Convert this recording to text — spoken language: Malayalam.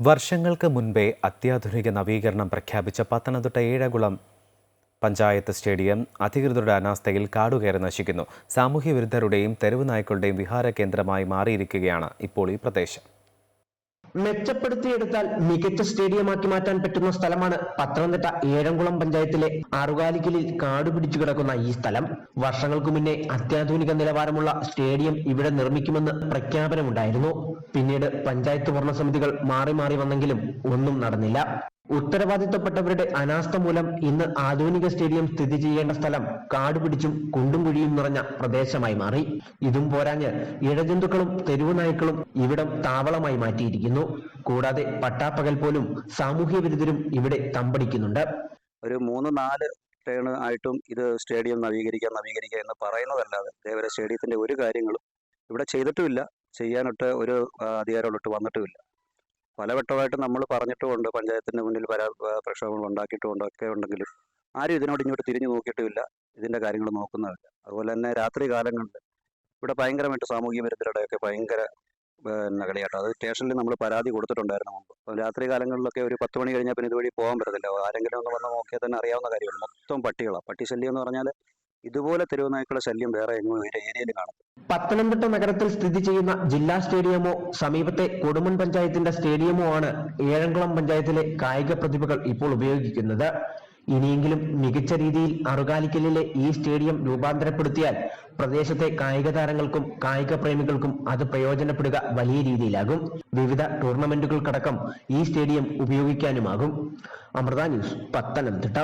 വർഷങ്ങൾക്ക് മുൻപേ അത്യാധുനിക നവീകരണം പ്രഖ്യാപിച്ച പത്തനംതിട്ട ഏഴകുളം പഞ്ചായത്ത് സ്റ്റേഡിയം അധികൃതരുടെ അനാസ്ഥയിൽ കാടുകയറി നശിക്കുന്നു. സാമൂഹ്യ വിരുദ്ധരുടെയും തെരുവ് നായ്ക്കളുടെയും വിഹാര കേന്ദ്രമായി മാറിയിരിക്കുകയാണ് ഇപ്പോൾ ഈ പ്രദേശം. മെച്ചപ്പെടുത്തിയെടുത്താൽ മികച്ച സ്റ്റേഡിയമാക്കി മാറ്റാൻ പറ്റുന്ന സ്ഥലമാണ് പത്തനംതിട്ട ഏഴംകുളം പഞ്ചായത്തിലെ ആറുകാലിക്കലിൽ കാട് പിടിച്ചു കിടക്കുന്ന ഈ സ്ഥലം. വർഷങ്ങൾക്ക് മുന്നേ അത്യാധുനിക നിലവാരമുള്ള സ്റ്റേഡിയം ഇവിടെ നിർമ്മിക്കുമെന്ന് പ്രഖ്യാപനമുണ്ടായിരുന്നു. പിന്നീട് പഞ്ചായത്ത് ഭരണസമിതികൾ മാറി മാറി വന്നെങ്കിലും ഒന്നും നടന്നില്ല. ഉത്തരവാദിത്തപ്പെട്ടവരുടെ അനാസ്ഥ മൂലം ഇന്ന് ആധുനിക സ്റ്റേഡിയം സ്ഥിതി ചെയ്യേണ്ട സ്ഥലം കാടുപിടിച്ചും കുണ്ടും കുഴിയും നിറഞ്ഞ പ്രദേശമായി മാറി. ഇതും പോരാഞ്ഞ് ഇഴജന്തുക്കളും തെരുവു നായ്ക്കളും ഇവിടം താവളമായി മാറ്റിയിരിക്കുന്നു. കൂടാതെ പട്ടാപ്പകൽ പോലും സാമൂഹ്യ വിരുദ്ധരും ഇവിടെ തമ്പടിക്കുന്നുണ്ട്. ഒരു മൂന്ന് നാല് ടേൺ ആയിട്ടും ഇത് സ്റ്റേഡിയം നവീകരിക്കുക നവീകരിക്കുക എന്ന് പറയുന്നതല്ലാതെ ദേവര സ്റ്റേഡിയത്തിന്റെ ഒരു കാര്യങ്ങളും ഇവിടെ ചെയ്തിട്ടുമില്ല. ചെയ്യാനൊട്ട് ഒരു ആ, അധികാരമുള്ളൊട്ട് വന്നിട്ടുമില്ല. പലവട്ടമായിട്ട് നമ്മൾ പറഞ്ഞിട്ടുമുണ്ട് പഞ്ചായത്തിന്റെ മുന്നിൽ പല പ്രക്ഷോഭങ്ങൾ ഉണ്ടാക്കിയിട്ടുമുണ്ട് ഒക്കെ ഉണ്ടെങ്കിലും ആരും ഇതിനോട് ഇങ്ങോട്ട് തിരിഞ്ഞു നോക്കിയിട്ടുമില്ല. ഇതിന്റെ കാര്യങ്ങൾ നോക്കുന്നതല്ല അതുപോലെ തന്നെ രാത്രി കാലങ്ങളിൽ ഇവിടെ ഭയങ്കരമായിട്ട് സാമൂഹ്യ വിരുദ്ധരുടെയൊക്കെ ഭയങ്കര പിന്നെ കളിയാട്ടോ. അത് സ്റ്റേഷനിൽ നമ്മൾ പരാതി കൊടുത്തിട്ടുണ്ടായിരുന്നു മുമ്പ്. രാത്രി കാലങ്ങളിലൊക്കെ ഒരു പത്ത് മണി കഴിഞ്ഞാൽ പിന്നെ ഇതുവഴി പോകാൻ പറ്റത്തില്ല. ആരെങ്കിലും ഒന്ന് വന്ന് നോക്കിയാൽ തന്നെ അറിയാവുന്ന കാര്യമാണ്. മൊത്തം പട്ടികളാണ്. പട്ടി ശല്യം എന്ന് പറഞ്ഞാൽ ഇതുപോലെ തെരുവുനായ്ക്കളുടെ ശല്യം വേറെ എങ്ങും ഏരിയയിൽ കാണും പത്തനംതിട്ട നഗരത്തിൽ സ്ഥിതി ചെയ്യുന്ന ജില്ലാ സ്റ്റേഡിയമോ സമീപത്തെ കൊടുമൺ പഞ്ചായത്തിന്റെ സ്റ്റേഡിയമോ ആണ് ഏഴംകുളം പഞ്ചായത്തിലെ കായിക പ്രതിഭകൾ ഇപ്പോൾ ഉപയോഗിക്കുന്നത്. ഇനിയെങ്കിലും മികച്ച രീതിയിൽ അറുകാലിക്കലിലെ ഈ സ്റ്റേഡിയം രൂപാന്തരപ്പെടുത്തിയാൽ പ്രദേശത്തെ കായിക താരങ്ങൾക്കും കായിക പ്രേമികൾക്കും അത് പ്രയോജനപ്പെടുക വലിയ രീതിയിലാകും. വിവിധ ടൂർണമെന്റുകൾക്കടക്കം ഈ സ്റ്റേഡിയം ഉപയോഗിക്കാനുമാകും. അമൃത ന്യൂസ് പത്തനംതിട്ട.